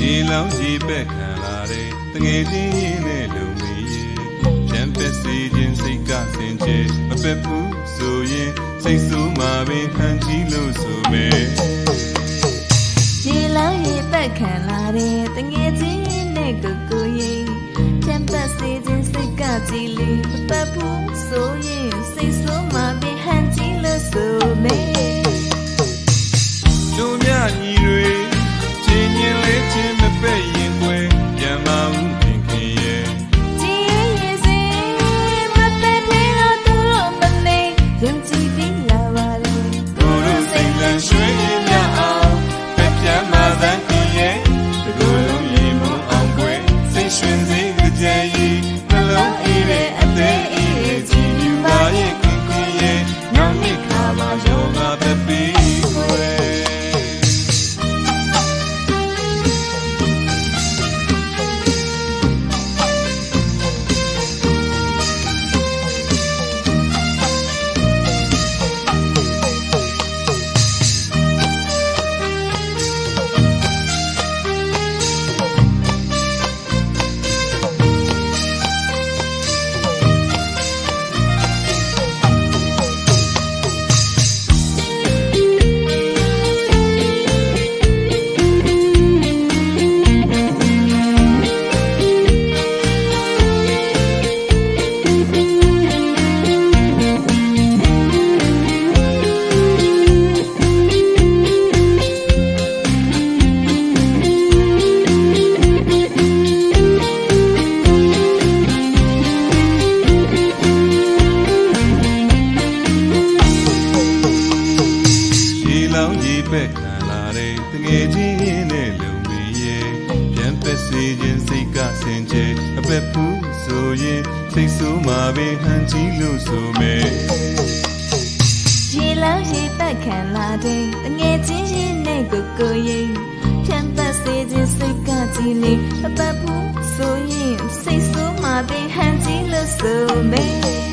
ရေလောင်းရေပက်ခံလာတဲ့တငယ်ချင်းရင်းနဲ့လုံမီရေပြန်ပက်စီခြင်းစိတ်ကစင်ကြယ်မပက်ဘူးဆိုရင် စိတ်ဆိုးမှာပင်ဟန်ကြည့်လို့ဆိုမယ်ရေလောင်းရေပက်ခံလာတဲ့တငယ်ချင်းနဲ့ကိုကိုရင်ပြန်ပတ်စေခြင်းစိတ်ကကြည်လေမပတ်ဘူးဆိုရင်စိတ်ဆိုးမှပင်ဟန်ကြည့်လို့ဆို emotions လောင်းရေပက်ခံလာတဲ့တငယ်ချင်းနဲ့လုံမီရဲ့ပြန်ပက်စေခြင်းစိတ်ကစင်ကြယ်အပက်ဖူးဆိုရင်စိတ်ဆိုးမှာပင်ဟန်ကြည့်လို့ဆိုမယ်ရေလောင်းရေပက်ခံလာတဲ့တငယ်ချင်းရင်နဲ့ကိုကိုရင်ပြန်ပတ်စေခြင်းစိတ်ကကြည်လေမပတ်ဘူးဆိုရင်စိတ်ဆိုးမှပင်ဟန်ကြည့်လို့ဆိုမယ်ညိုမြညီ